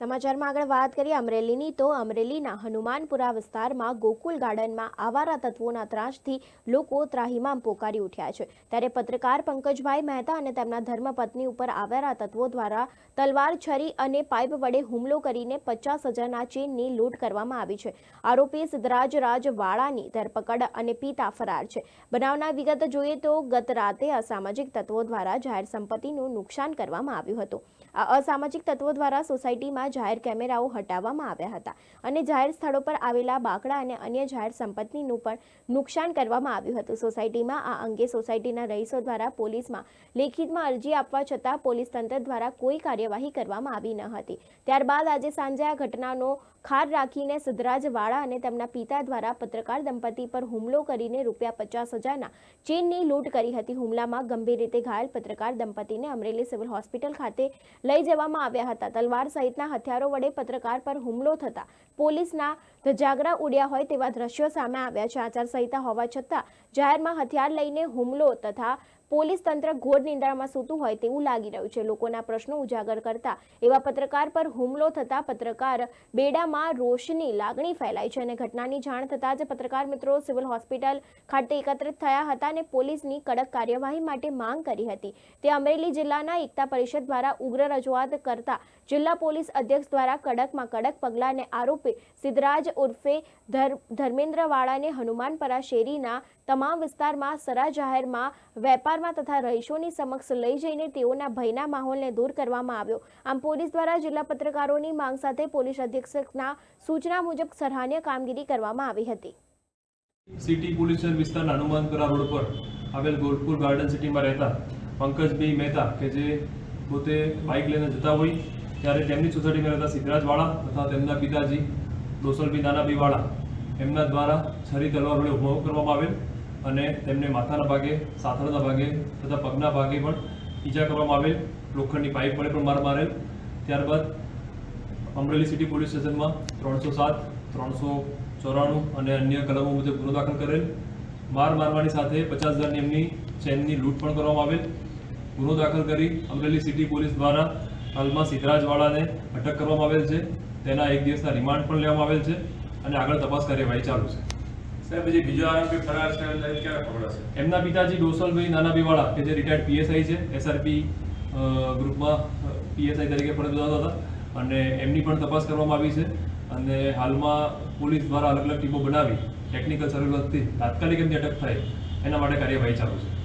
સમાચારમાં આગળ વાત કરીએ અમરેલીની, તો અમરેલીના હનુમાનપુરા વિસ્તારમાં ગોકુલ ગાર્ડનમાં આવારા તત્વોના ત્રાસથી લોકો ત્રાહિમામ પોકારી ઉઠ્યા છે. ત્યારે પત્રકાર પંકજભાઈ મહેતા અને તેમના ધર્મપત્ની ઉપર આવારા તત્વો દ્વારા તલવાર છરી અને પાઇપ વડે હુમલો કરીને પચાસ હજારના ચેનની લૂંટ કરવામાં આવી છે. આરોપી સિદ્ધરાજ રાજ વાળાની ધરપકડ અને પિતા ફરાર છે. બનાવના વિગત જોઈએ તો ગત રાતે અસામાજિક તત્વો દ્વારા જાહેર સંપત્તિનું નુકસાન કરવામાં આવ્યું હતું. આ અસામાજિક તત્વો દ્વારા સોસાયટીમાં જાહેર કેમેરાઓ હટાવવામાં આવ્યા હતા અને જાહેર સ્થળો પર આવેલા બાકડા અને અન્ય જાહેર સંપત્તિનું પણ નુકસાન કરવામાં આવ્યું હતું. સોસાયટીમાં આ અંગે સોસાયટીના રહીશો દ્વારા પોલીસમાં લેખિતમાં અરજી આપવા છતાં પોલીસ તંત્ર દ્વારા કોઈ કાર્યવાહી કરવામાં આવી ન હતી. ત્યારબાદ આજે સાંજે આ ઘટનાનો ખાર રાખીને સિદ્ધરાજ વાળા અને તેમના પિતા દ્વારા પત્રકાર દંપતી પર હુમલો કરીને રૂપિયા પચાસ હજારના ચેનની લૂંટ કરી હતી. હુમલામાં ગંભીર રીતે ઘાયલ પત્રકાર દંપતીને અમરેલી સિવિલ હોસ્પિટલ ખાતે લઈ જવામાં આવ્યા હતા. તલવાર સહિતના હથિયારો વડે પત્રકાર પર હુમલો થતા પોલીસના ધજાગરા ઉડ્યા હોય તેવા દ્રશ્યો સામે આવ્યા છે. આચારસંહિતા હોવા છતાં જાહેરમાં હથિયાર લઈને હુમલો તથા પોલીસ તંત્ર ઘોર નિંદામાં સૂતું હોય તેવું લાગી રહ્યું છે. લોકોના પ્રશ્નો ઉજાગર કરતા એવા પત્રકાર પર હુમલો થતા પત્રકાર બેડામાં રોષની લાગણી ફેલાઈ છે અને ઘટનાની જાણ થતાં જ પત્રકાર મિત્રો સિવિલ હોસ્પિટલ ખાતે એકત્રિત થયા હતા અને પોલીસની કડક કાર્યવાહી માટે માંગ કરી હતી. તે અમરેલી જિલ્લાના એકતા પરિષદ દ્વારા ઉગ્ર રજૂઆત કરતા જિલ્લા પોલીસ અધ્યક્ષ દ્વારા કડકમાં કડક પગલાં અને આરોપી સિદ્ધરાજ ઉર્ફે ધર, ધર્મેન્દ્રવાળાને હનુમાનપરા શેરીના તમામ વિસ્તારમાં સરા જાહેરમાં વેપારમાં તથા રહીશોની સમક્ષ લઈ જઈને તેઓના ભયના માહોલને દૂર કરવામાં આવ્યો. આમ પોલીસ દ્વારા જિલ્લા પત્રકારોની માંગ સાથે પોલીસ અધિક્ષકના સૂચના મુજબ સરાહનીય કામગીરી કરવામાં આવી હતી. સિટી પોલીસ વિસ્તારના હનુમાનપુરા રોડ પર આવેલ ગોલપુર ગાર્ડન સિટીમાં રહેતા પંકજભાઈ મહેતા કે જે પોતે બાઇક લઈને જતા હોય ત્યારે તેમની સોસાયટીમાં રહેતા સિદ્ધરાજવાળા તથા તેમના પિતાજી ડોસલભાઈ નાનાભાઈ વાળા એમના દ્વારા છરી તલવાર વડે હુમલો કરવામાં આવેલ. અને તેમને માથાના ભાગે, સાથળના ભાગે તથા પગના ભાગે પણ ઈજા કરવામાં આવેલ. લોખંડની પાઇપ વડે પણ માર મારેલ. ત્યારબાદ અમરેલી સિટી પોલીસ સ્ટેશનમાં ત્રણસો સાત, ત્રણસો ચોરાણું અને અન્ય કલમો મુજબ ગુનો દાખલ કરેલ. માર મારવાની સાથે પચાસ હજારની એમની ચેનની લૂંટ પણ કરવામાં આવેલ. ગુનો દાખલ કરી અમરેલી સિટી પોલીસ દ્વારા હાલમાં સિદ્ધરાજવાળાને અટક કરવામાં આવેલ છે. તેના એક દિવસના રિમાન્ડ પણ લેવામાં આવેલ છે અને આગળ તપાસ કાર્યવાહી ચાલુ છે. સાહેબ, પછી બીજો આરોપી ફરાર છે ક્યારે પકડાશે એમના પિતાજી ડોસલભાઈ નાનાભાઈ વાળા કે જે રિટાયર્ડ પીએસઆઈ છે એસઆરપી ગ્રુપમાં પીએસઆઈ તરીકે ફરજ હતા. અને એમની પણ તપાસ કરવામાં આવી છે. અને હાલમાં પોલીસ દ્વારા અલગ અલગ ટીમો બનાવી ટેકનિકલ સર્વેલન્સથી તાત્કાલિક એમની અટક થાય, એના માટે કાર્યવાહી ચાલુ છે.